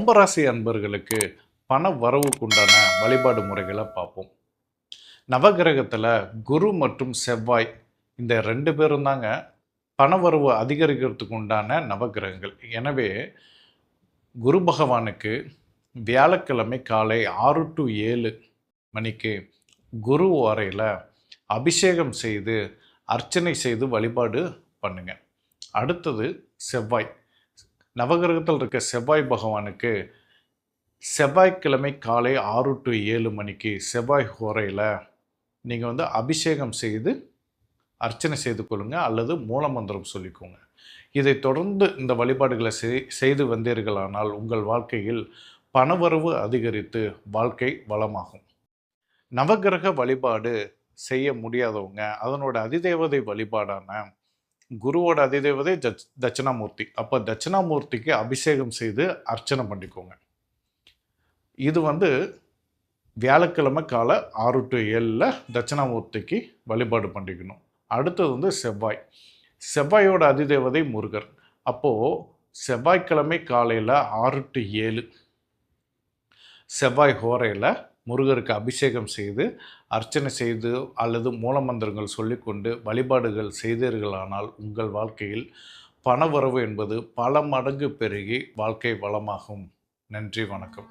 கும்பராசி அன்பர்களுக்கு பண வரவுக்குண்டான வழிபாடு முறைகளை பார்ப்போம். நவகிரகத்தில் குரு மற்றும் செவ்வாய் இந்த ரெண்டு பேரும் தாங்க பணவரவு அதிகரிக்கிறதுக்கு உண்டான நவகிரகங்கள். எனவே குரு பகவானுக்கு வியாழக்கிழமை காலை ஆறு டு ஏழு மணிக்கு குரு வரையில் அபிஷேகம் செய்து அர்ச்சனை செய்து வழிபாடு பண்ணுங்க. அடுத்தது செவ்வாய். நவகிரகத்தில் இருக்க செவ்வாய் பகவானுக்கு செவ்வாய்க்கிழமை காலை ஆறு டு ஏழு மணிக்கு செவ்வாய் ஹோரையில் நீங்கள் வந்து அபிஷேகம் செய்து அர்ச்சனை செய்து கொள்ளுங்கள் அல்லது மூலமந்திரம் சொல்லிக்கோங்க. இதை தொடர்ந்து இந்த வழிபாடுகளை செய் செய்து வந்தீர்களானால் உங்கள் வாழ்க்கையில் பணவரவு அதிகரித்து வாழ்க்கை வளமாகும். நவகிரக வழிபாடு செய்ய முடியாதவங்க அதனோட அதிதேவதை வழிபாடான குருவோட அதிதேவதை தட்ச தட்சிணாமூர்த்தி. அப்போ தட்சிணாமூர்த்திக்கு அபிஷேகம் செய்து அர்ச்சனை பண்ணிக்கோங்க. இது வந்து வியாழக்கிழமை காலை ஆறு டு ஏழில் தட்சிணாமூர்த்திக்கு வழிபாடு பண்ணிக்கணும். அடுத்தது வந்து செவ்வாய். செவ்வாயோட அதிதேவதை முருகர். அப்போது செவ்வாய்க்கிழமை காலையில் ஆறு டு ஏழு. செவ்வாய் ஹோரையில் முருகருக்கு அபிஷேகம் செய்து அர்ச்சனை செய்து அல்லது மூலமந்திரங்கள் சொல்லிக்கொண்டு வழிபாடுகள் செய்தீர்களானால் உங்கள் வாழ்க்கையில் பணவரவு என்பது பல மடங்கு பெருகி வாழ்க்கை வளமாகும். நன்றி வணக்கம்.